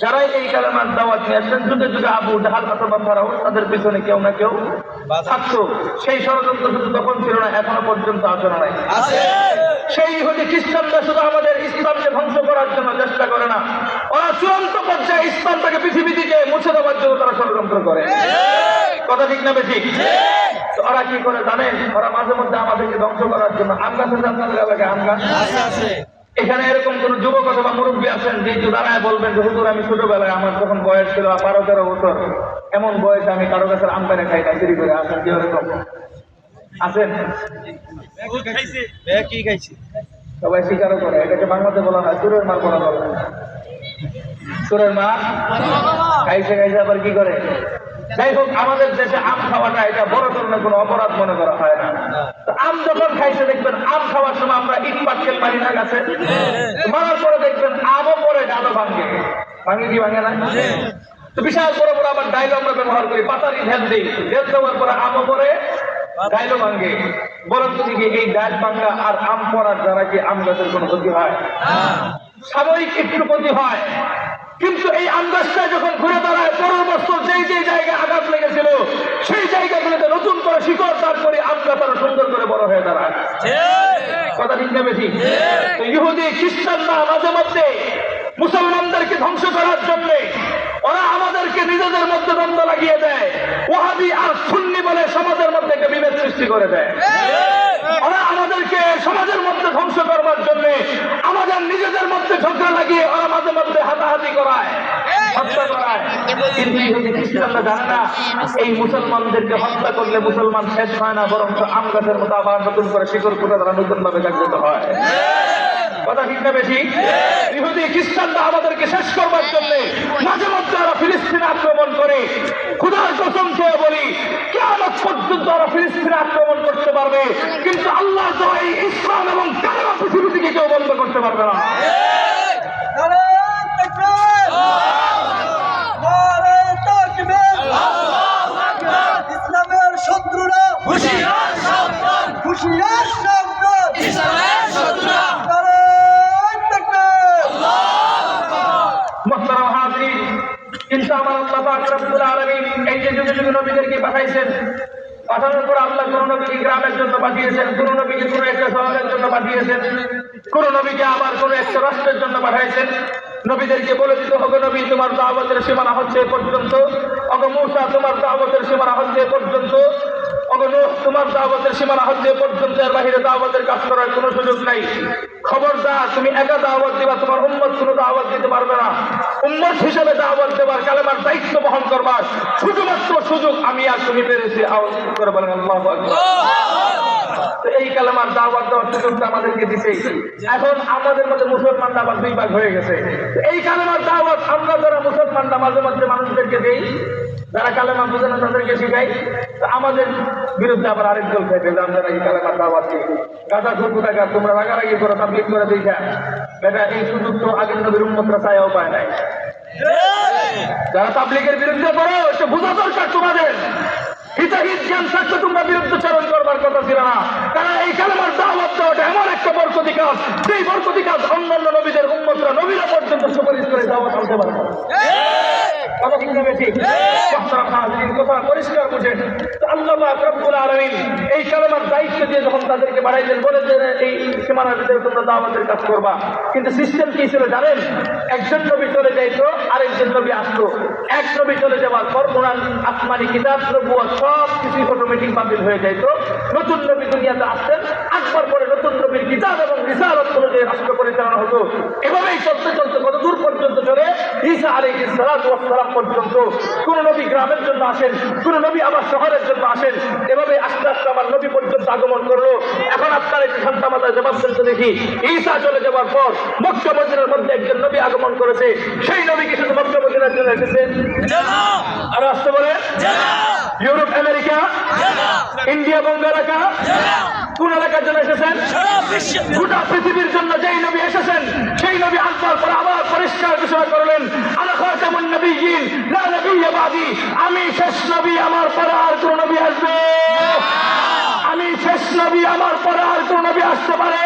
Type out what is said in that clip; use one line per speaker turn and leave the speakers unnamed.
যারাই এই কালেমার দাওয়াত নিয়ে আসছেন যুগে যুগে আবু জাহাল অথবা ফারাও তাদের পিছনে কেউ না কেউ থাকতো। সেই ষড়যন্ত্র শুধু তখন ছিল না এখনও পর্যন্ত আসলে নাই। সেই ইহুদি খ্রিস্টানরা শুধু আমাদের ইসলামকে ধ্বংস করার জন্য চেষ্টা করে না ওরা চূড়ান্ত পর্যায়ে ইসলামটাকে পৃথিবী থেকে মুছে দেওয়ার জন্য তারা ষড়যন্ত্র করে। কথা ঠিক না বেশি ওরা কি করে জানেন? ওরা মাঝে মধ্যে আমাদেরকে ধ্বংস করার জন্য আম গাছ আছে আপনাদের এলাকায় আম গাছ?
আছে আছে।
এখানে এরকম কোন যুবক অথবা মুরব্বী আছেন যে একটু দাঁড়ায় বলবেন যে হুজুর আমি ছোটবেলায় আমার যখন বয়স ছিল বারো তেরো বছর এমন বয়সে আমি কারও কাছে আম পেনে খাই না চুরি করে আসেন কি এরকম আছেন?
কি খাইছি?
সবাই স্বীকারও করে এটাকে বাংলাতে বলা হয় সুরের মার বলা বলে সুরের মা? খাইছে খাইছে আবার কি করে? যাই হোক আমাদের দেশে আম খাওয়াটা এটা বড় ধরনের কোনো অপরাধ মনে করা হয় না। আম যখন খাইছে দেখবেন আম খাওয়ার সময় আমরা ইট পাটকেল মারি না গাছে? মারার পরে দেখবেন আমও পরে ডালো ভাঙ্গে ভাঙ্গে কি ভাঙে না? তো বিশাল বড় বড় আবার ডাইল আমরা ব্যবহার করি পাতারি ঢেল দিই। ঢেল দেওয়ার পরে আমও পরে ডাইলও ভাঙ্গে বরং তুমি কি এই ডাইল ভাঙ্গা আর আম পড়ার দ্বারা কি আম গাছের কোনো ক্ষতি হয়? সাময়িক একটু ক্ষতি হয়। কিন্তু এই গাছটা যখন ঘুরে দাঁড়ায়, পরের বছর যেই যেই জায়গায় আঘাত লেগেছিল, সেই জায়গাগুলোতে নতুন করে শিকড় তারপরে আম গাছ আরও সুন্দর করে বড় হয়ে দাঁড়ায়। কথা ঠিক না বেশি? ইহুদি, খ্রিস্টানরা মাঝে মধ্যে মুসলমানদেরকে ধ্বংস করার জন্য ওরা আমাদেরকে নিজেদের মধ্যে দ্বন্দ্ব লাগিয়ে দেয়। ওহাবি আর সুন্নি বলে সমাজের মধ্যে একটা বিভেদ সৃষ্টি করে দেয়। ওরা আমাদেরকে সমাজের মধ্যে ধ্বংস করবার জন্য, আমাদের নিজেদের মধ্যে লাগিয়ে ওরা মাঝে মধ্যে হাতাহাতি করায় হত্যা করায়। কিন্তু খ্রিস্টানরা জানে না এই মুসলমানদেরকে হত্যা করলে মুসলমান শেষ হয় না বরং আম গাছের মতো আবার নতুন করে শিকড় করে তারা নতুন ভাবে জাগ্রত হয়। কথা ঠিক না বেশি? ইহুদি খ্রিস্টানরা আমাদেরকে শেষ করবার জন্য মাঝে মধ্যে ওরা ফিলিস্তিনে আক্রমণ করে খুদার কসম খেয়ে বলি কেমন পর্যন্ত ওরা ফিলিস্তিনে আক্রমণ করতে পারবে কিন্তু আল্লাহ তো এই ইসলাম এবং কালেমা পৃথিবী থেকে কেউ বন্ধ করতে পারবে না। নবীদেরকে পাঠাইছেন, পাঠানোর আল্লাহ কোন নবীকে গ্রামের জন্য পাঠিয়েছেন, কোন নবীকে শহরের জন্য পাঠিয়েছেন, কোন আবার কোন একটা রাষ্ট্রের জন্য পাঠাইছেন। নবীদেরকে বলে দিতে হবে, নবী, তোমার দাওয়াতের সীমানা হচ্ছে পর্যন্ত। অগ মূসা, তোমার দাওয়াতের সীমানা হচ্ছে পর্যন্ত। অগ নূহ, তোমার দাওয়াতের সীমানা হচ্ছে পর্যন্ত। এর বাহিরে দাওয়াতের কাজ করার কোনো সুযোগ নাই। খবরদার, তুমি একা দাওয়াত দিবা, তোমার উম্মত কোনো দাওয়াত দিতে পারবে না। উম্মত হিসেবে দাওয়াত দেবার কালেমার দায়িত্ব বহন করবার শুধুমাত্র সুযোগ আমি আর তুমি পেরেছি। আওয়াজ করে বলেন, আল্লাহু তো এই কালেমার দাওয়াত দেওয়ার সুযোগটা আমাদেরকে দিছে। এখন আমাদের মধ্যে মুসলমানরা আবার দুই ভাগ হয়ে গেছে। এই কালেমার দাওয়াত আমরা যারা মুসলমানরা মাঝে মধ্যে মানুষদেরকে দেই, যারা কালেমা বুঝে না তাদেরকে শিখাই। আমাদের বিরুদ্ধে আবার আরেক দল যে আমরা এই কালেমার দাওয়াত দিই। গাদা খুব টাকা তোমরা রাগারাগি করো, তাবলিগ করে দিয়েছা বেটা, এই সুযোগ তো আগের নবীর উম্মতরা চাইও পায় নাই। যারা তাবলিগের বিরুদ্ধে করো একটু বোঝা দরকার তোমাদের। হিতাহিত জ্ঞান থাকতে তোমরা বিরুদ্ধচারণ করবার কথা ছিল না। কারণ এই কালেমার দাওয়াত দেওয়াটা এমন একটা বরকতি কাজ সেই বরকতি কাজ অন্যান্য নবীদের উন্মতরা নবীরা পর্যন্ত সুপারিশ করে দাওয়াত আনতে পারে। কথা ঠিক চলে যাওয়ার পর আসমানি কিতাব সব কিছুই অটোমেটিক বাতিল হয়ে যাইতো নতুন নবী দুনিয়াতে আসতেন আসবার পরে নতুন নবীর কিতাব এবং রাষ্ট্র পরিচালনা হতো। এভাবেই চলতে চলতে কত দূর ঈসা আলাইহিস সালাতু ওয়াস সালাম পর্যন্ত কোন নবী গ্রামের জন্য আসেন কোন নবী আবার শহরের জন্য আসেন। এভাবে আস্তে আস্তে আমার নবী পর্যন্ত আগমন করল। এখন আপনার একটু ঠান্ডা মাথায় জবাব দিতে দেখি। ঈসা চলে যাওয়ার পর মক্কা মদিনার মধ্যে একজন নবী আগমন করেছে। সেই নবী কি শুধু মক্কা মদিনার জন্য এসেছেন আর আসতে বলে? Europe America? ইন্ডিয়া বঙ্গ এলাকা? এলাকার জন্য এসেছেন। গোটা পৃথিবীর জন্য যেই নবী এসেছেন, সেই নবী আসবার পর আবার পরিষ্কার ঘোষণা করলেন আমি শেষ নবী, আমার পরে আর কোন নবী আসবে। আমি শেষ নবী, আমার পরে আর কোন নবী আসতে পারে।